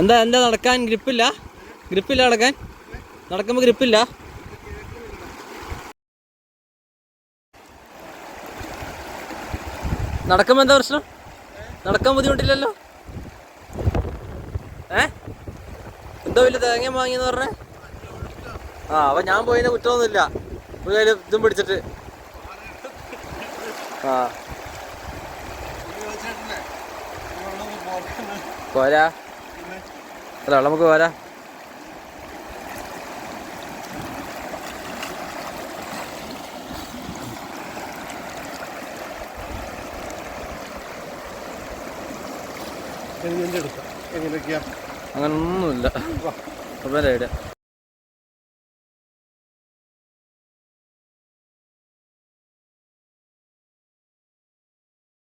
എന്താ എന്താ നടക്കാൻ? ഗ്രിപ്പില്ല? ഗ്രിപ്പില്ല നടക്കാൻ? നടക്കുമ്പോൾ ഗ്രിപ്പില്ല? നടക്കുമ്പോൾ എന്താ പ്രശ്നം? നടക്കാൻ ബുദ്ധിമുട്ടില്ലല്ലോ? ഏ? എന്തോ വലിയ തേങ്ങ വാങ്ങിയെന്ന് പറഞ്ഞേ? ആ അപ്പൊ ഞാൻ പോയതിന്റെ കുറ്റമൊന്നുമില്ല. കയ്യിൽ ഇതും പിടിച്ചിട്ട്. ആ. പോരാ. അല്ല നമുക്ക് പോരാ. അങ്ങനൊന്നുമില്ല. അപ്പം ഐഡിയ.